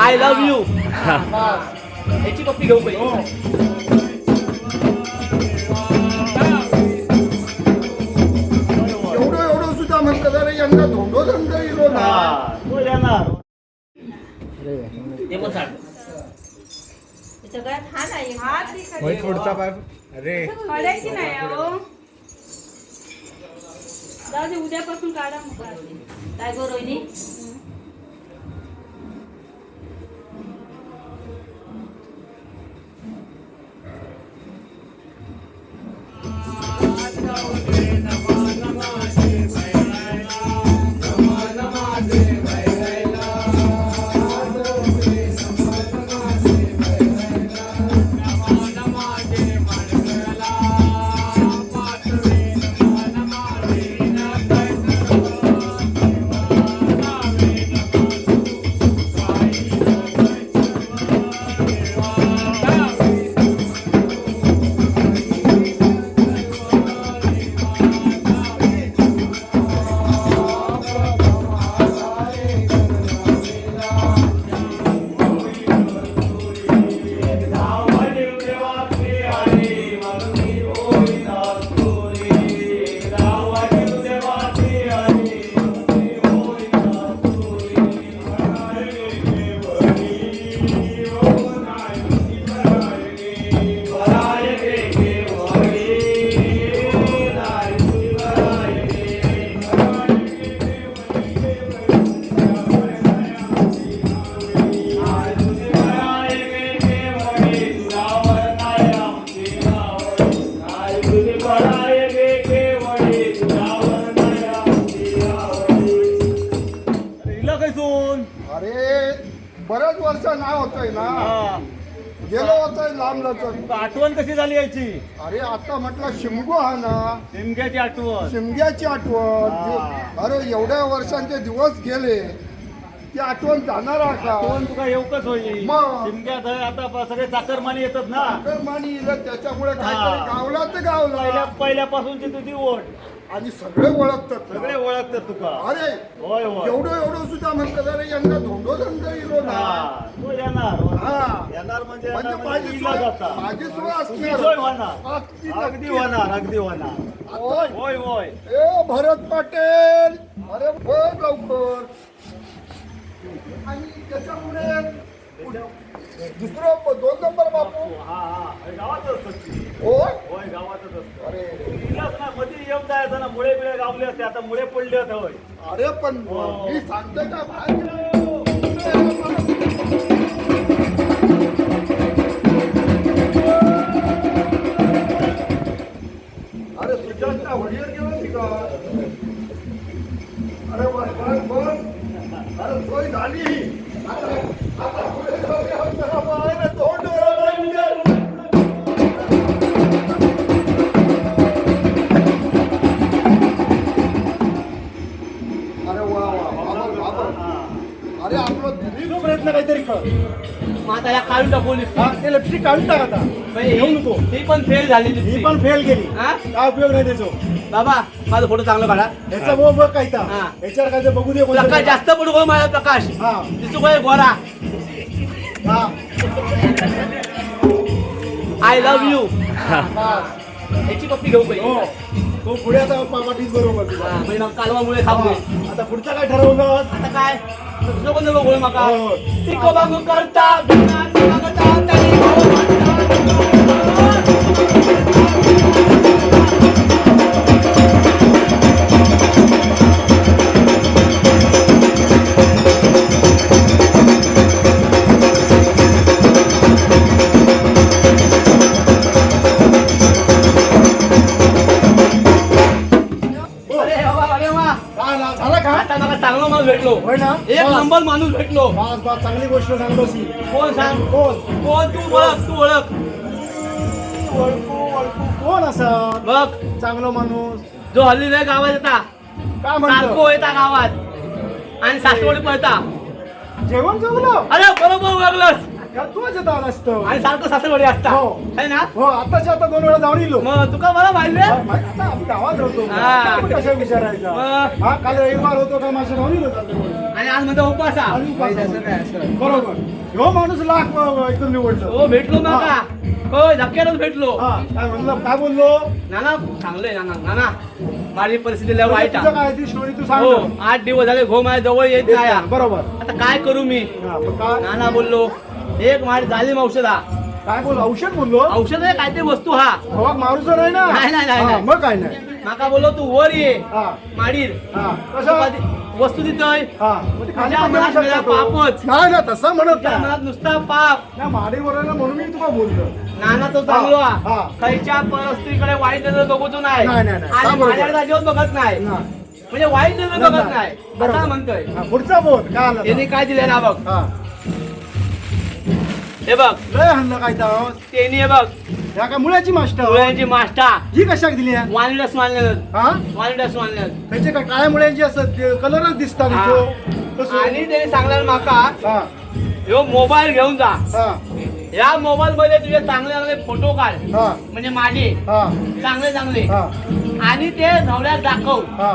I love you. याची copy घेऊ. पाहिजे एवढं एवढं सुद्धा म्हणतात अरे यांना धोंडो धंद इलो ना. तो येणार. ते पण सांग. पुढचा पाय. अरे. काढायची नाही जाऊ दे उद्यापासून काढा मग. काय गो रोहिणी? कैसून अरे बऱ्याच वर्ष नाही होतोय ना. गेलो होतोय लांब लचक आठवण कशी झाली यायची अरे आता म्हटलं शिमगो हा ना. शिमग्याची आठवण. शिमग्याची आठवण. हा. अरे एवढ्या वर्षांचे दिवस गेले. ती आठवण जाणार का आठवण तुका येऊकच होईल मग. शिमग्यात आहे, आता प- सगळे चाकरमानी येतात ना तर मानी इलं त्याच्यामुळे हा. काहीतरी गावला तर पहिल्या गावला पहिल्यापासूनची तुझी ओढ आणि सगळे ओळखतात सगळे ना. ओळखतात तुका अरे होय होय एवढं एवढं सुद्धा म्हणतात अरे यांना धोंडो धंद ना हा, तो येणार हा. येणार म्हणजे म्हणजे येणार माझी म्हणजे सोय. माझी सोय तुझी असणार सोय होणार अगदी अगदी नक्की. होणार अगदी होणार होय. होय होय ए भरत पाटेल अरे बघ लवकर आणि त्याच्यामुळे दुसरं दोन नंबर बापू. हा. होय गावातच असतं. अरे. ना मध्ये येऊन जायचं ना मुळे बिळे गावले असते आता मुळे पडले होते होय. अरे पण हो. मी सांगते का काढून टाकवली ते लिपस्टिक काढून टाक आता. घेऊ नको. ही पण फेल झाली ही. पण फेल गेली. हा? काय उपयोग नाही त्याचो. बाबा माझा फोटो चांगला काढा. याचा मोह बघ काय ता हा. याच्यावर काय ते बघू दे कोणतं प्रकाश. जास्त पडू गो माझा प्रकाश. हा. दिसू काय गोरा. हा. आय लव्ह यू बस. याची कॉपी घेऊ हो. पाहिजे तो पुढे आता पाठीच बरोबर. हा, म्हणजे मग कालवामुळे खाऊ आता पुढचं काय ठरवलं आता काय? दुसरं कोण नको गोळ माका हो. करता तरी भेटलो. होय ना? एक बस. नंबर माणूस भेटलो. बस बस चांगली गोष्ट सांगतो कोण सांग? कोण? कोण? तू ओळख तू ओळख. ओळखू ओळखू. कोण असं? बघ. चांगलं माणूस. जो हल्ली नाही गावात येता. काय सारखो म्हणतो येता गावात. आणि सासवडी पळता. जेवण जमलं? अरे बरोबर ओळखलंस. असतो आणि सारखं सासरवाडी असता. हो. है ना? हो आताच्या आता दोन वेळा जाऊन येलो. मग तुका मला माहिती आहे? आता आम्ही गावात राहतो. हा. आपण कशा विचारायचा? मग? हा काल रविवार होतो का माझ्या जाऊन येलो चालतो आणि आज म्हणतो उपासा आणि उपास. बरोबर. ह्यो माणूस लाख अं, एकदम निवडलं. हो भेटलो माका. होय धक्क्यातच भेटलो. हा काय म्हणलं? काय बोललो? नाना चांगलंय नाना. नाना माझी परिस्थिती लय वाईट तुझं आहे. काय ती स्टोरी तू सांग हो ना. आठ दिवस झाले घो माझ्या जवळ येत नाही. बरोबर. आता काय करू मी? हा, काय? नाना बोललो. एक माझी जालीम औषध. हा काय बोल औषध बोललो? औषध आहे काय ते वस्तू हा. हवा मारूच नाही ना? नाही, नाही, नाही, हा, नाही. मग काय नाही? माका बोललो तू वर ये. हा. माडीर हा. कसं? वस्तू देतोय. हा. मग ते खाली तुझ्या पण देऊ मनात शकता. मेला तो. पापच. नाही ना तसं म्हणत तुझ्या नाही. मनात नुसता पाप. नाही, माडी वरायला म्हणून मी तुला बोललो. नाना तो चांगलो हा, हा. हा. खायच्या परिस्थितीकडे वाईट नजर बघतो नाही. नाही, नाही, नाही. आणि बरोबर. माझ्याकडे अजिबात बघत नाही. म्हणजे वाईट नजर बघत नाही. नाही. बरोबर. असा म्हणतोय. हा, पुढचा बोल. काय आलं त्यांनी काय दिलंय ना बघ. हा. हे बघ. लय हल्लं काय तर त्यांनी हे बघ. या काय मुळ्याची मास्टर? डोळ्यांची माष्टा ही कशाक दिली आहे? वानडस वानलं हा? वानडस वानलं त्याचे काय काळ्या मुळ्यांची असत कलरच दिसतात हा. आणि त्यांनी सांगणार माका हा. ह्यो मोबाईल घेऊन जा. हा. या मोबाईल मध्ये तुझे चांगले चांगले फोटो काढ. हा. म्हणजे माझे. हा. चांगले चांगले. हा. आणि ते नवऱ्यात दाखव. हा.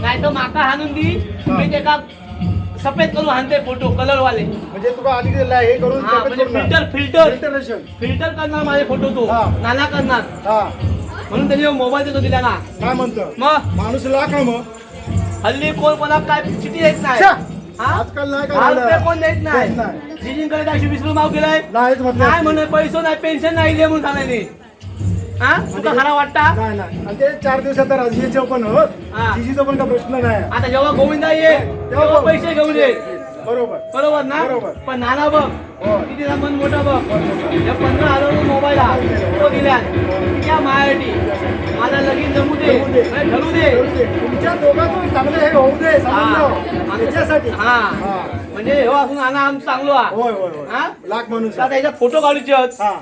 नाही तर माका हाणून दी. मी त्याका सफेद करून हाणते फोटो कलर वाले म्हणजे तुला आधी हे करून हा म्हणजे फिल्टर फिल्टर फिल्टर करणार माझे फोटो तो. हा. नाना करणार. हा. म्हणून त्यांनी मोबाईल देतो दिला ना. काय म्हणतो? मग? माणूस लाख आहे मग? हल्ली कोण कोणा काय चिठी देत नाही! हा? आजकाल नाही दहा रुपये काय कोण देत नाही? देत नाही. जिजींकडे त्याशी वीस रुपये माव केलाय नाहीच म्हटलं. नाही म्हणे पैसे नाही पेन्शन नाही दे म्हणून सांगायले हा? तुका खरा वाटता? नाही नाही. आणि ते चार दिवसात राजकीयचं पण हो. हा. जिजीचा पण काय प्रश्न नाही. आता जेव्हा गोविंदा ये तेव्हा पैसे घेऊन ये. बरोबर. बरोबर ना? बरोबर. पण नाना बघ हो. किती मन मोठा बघ. या पंधरा हजार मोबाईल हा. तो दिल्या त्या माझ्यासाठी माझा लगीन जमू दे. जमू दे. ठरू दे. तुमच्या दोघांतून चांगले हे होऊ दे हा. त्याच्यासाठी. हा. हा. म्हणजे हो असून नाना आम चांगलो हा. होय होय होय. हा? लाख माणूस आता याच्यात फोटो काढूचे आहेत. हा.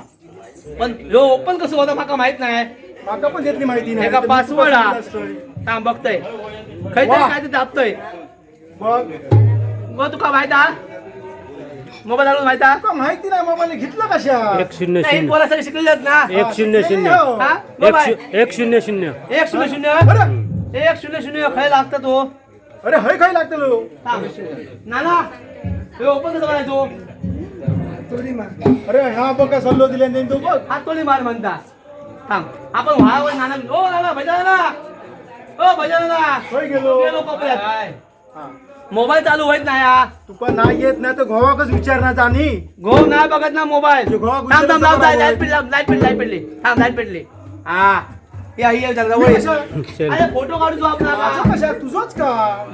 पण ह्यो ओपन कसं होता माका माहीत नाही. माका पण त्यातली माहिती नाही. एका तर तुला हा. थांब बघतोय. काहीतरी वा. काय ते दाबतोय. बघ. मग तुका माहीत हा? मोबाईल आणून माहीत हा? तुका माहिती नाही मोबाईल घेतलं कशा? एक शून्य नाही शून्य. सगळे शिकलेले आहेत ना एक शून्य शून्य. हा. एक मोबाईल. शू- एक शून्य शून्य. एक शून्य शून्य. अरे एक शून्य शून्य खाय लागतं तो? अरे हय काय लागतं लो? थांब. नाना हे ओपन कसं करायचो अरे हा बघ सल्लो दिले नाही तू बघ. हात तोडी मार म्हणता. थांब. आपण व्हावर नाना ओ नाना भजा नाना ओ भजा नाना होय गेलो. गेलो कोपऱ्यात. हा. मोबाईल चालू होत नाही हा. तुका नाही येत नाही तर गोवाकच विचारणार जाणी गो नाही बघत ना मोबाईल. थांब थांब गुजरातचा लाइट पेटली लाइट पेटली लाइट पेटली थांब लाइट पेटली हा. या ये जरा जवळ ये. अरे फोटो काढू तू कशा तुझंच का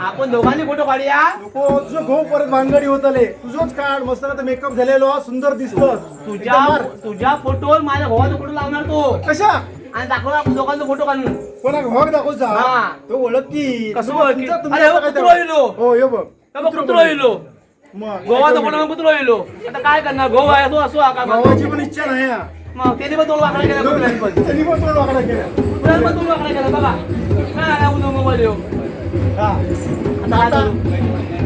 आपण दोघांनी फोटो काढूया. नको तुझं घो परत भानगडी होतले. तुझंच काढ. मस्त आता मेकअप झालेलो सुंदर दिसतो तुझ्या तुझ्या फोटोवर माझ्या भावाचा फोटो लावणार तो. कशा? आणि दाखवला आपण दोघांचा फोटो काढून. कोणा घोग दाखवचा हा. तो ओळख. की कसं तुमचा- ओळखी? तुमचा- अरे, हो, तुमचा कुत्रो काय येलो. हो ये बघ. तर मग कुत्रो येलो मग गोवाचा फोटो कुत्रो येलो आता काय करणार? गो आहे असो असो हा गावाची पण इच्छा नाही हा. मग त्याने पण दोन वाकडा केला कुत्र्याने पण? त्यांनी पण तोंड वाकडा केलं. कुत्र्याने पण दोन वाकडा केला बघा. काय आला उद्या मोबाईल येऊ. आता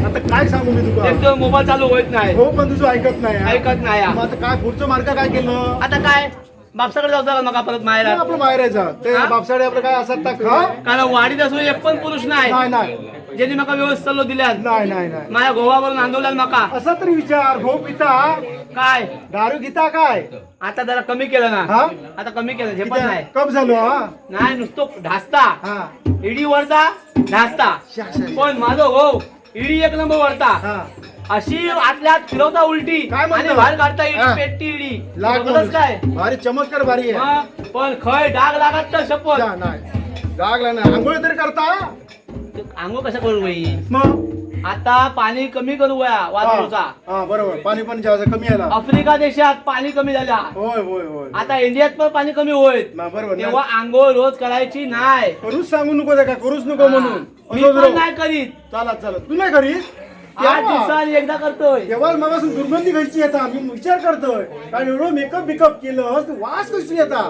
आता काय सांगू मी तुला? एक तर मोबाईल चालू होत नाही. हो पण तुझं ऐकत नाही. ऐकत नाही. मग आता काय पुढचं मार्ग काय केलं? आता काय? बापसाकडे जाऊ का नका परत मग आपलं बाहेर यायचं ते? बापसाडे आपलं काय असत तर खा? कारण वाडीत असून एक पण पुरुष नाही. ज्यांनी माका व्यवस्थित चाललो दिल्यात. नाही नाही नाही. माझ्या गोवावरून आंदोलन माका. असा तरी विचार. हो पिता. काय? दारू घेता काय? आता जरा कमी केलं ना. हा? आता कमी केलं झेपत नाही कप झालो हा? नाही नुसतं ढासता. हा. इडी वरता ढासता. शा, शा, शा. पण माझं हो इडी एक नंबर वरता हा. अशी आतल्यात फिरवता उलटी. काय म्हणतो? आणि बाहेर काढता इडी. पेटती इडी बघतच माणूस. काय? भारी चमत्कार भारी आहे. मग, पण खय डाग लागत तर शपथ. जा, नाही. लागला नाही. आंघोळ तरी करता? आंघोळ कशा करू बाई? मग? आता पाणी कमी करू वया हा बरोबर. पाणी पण जास्त कमी आला आफ्रिका देशात पाणी कमी झाला होय होय होय. आता इंडियात पण पाणी कमी होईल. ना, बरोबर. तेव्हा आंघोळ रोज करायची नाही. करूच सांगू नको का करूच नको म्हणून. मी पण नाही करीत. चालत चालत. तू नाही करीस एकदा करतोय. तेव्हा मला दुर्गंधी घ्यायची येता मी विचार करतोय. कारण एवढं मेकअप बिकअप केलं वास कशी येता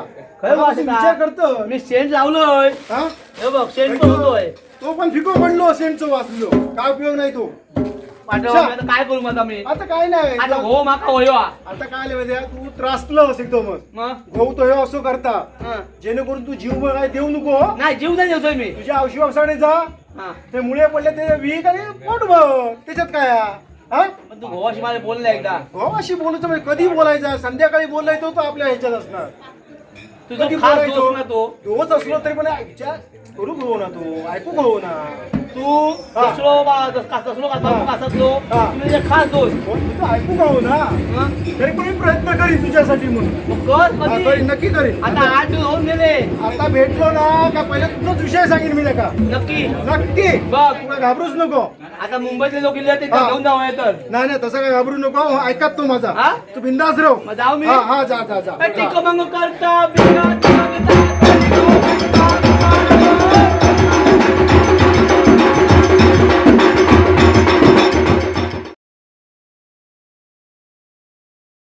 खरं वास येता. विचार करतो मी सेंट लावलोय. हा? हे बघ सेंट पण होतोय तो पण फिको पडलो सेंटचं वाचलो काय उपयोग नाही तो. आता काय करू मग आता मी? आता काय नाही आता हो माका होयो हा. आता काय माहिती तू त्रासलंस एकदमच मग. भाऊ तो हे असं करता. हं. जेणेकरून तू जीव काय देऊ नको नाही जीव नाही देतोय मी. तुझ्या औषधी वापसाकडे जा. हा. ते मुळे पडले ते विक आणि पोट बघ त्याच्यात काय हा? हा? पण तू भावाशी मला बोल ना एकदा. भाऊ अशी बोलायचं म्हणजे कधी बोलायचं? संध्याकाळी बोलायचो तो आपल्या ह्याच्यात असणार. तुझा कधी खास बोलायचो? दोस्त ना तो. दोस्त असलो तरी पण आईच्या करू भाऊ ना तू ऐकू भाऊ ना. तू हा. कसलो बा कसलो का. कसलो हा. तुझे खास दोस्त. हो, तू ऐकू भाऊ ना. हं? तरी पण मी प्रयत्न करीन तुझ्यासाठी म्हणून. मग कर हा, कधी? करीन नक्की करीन. आता आठ दिवस होऊन गेले. आता भेटलो ना का पहिले तुझाच विषय सांगेन मी का नक्की. नक्की. बघ. तुला घाबरूच नको. आता मुंबईतले लोक गेले ते हा. घेऊन जाऊ तर. नाही नाही तसं काय घाबरू नको. हो, ऐकत तू माझा. हा? तू बिंदास राहू. मग जाऊ मी. हा हा जा जा जा. टिक मग करता बिना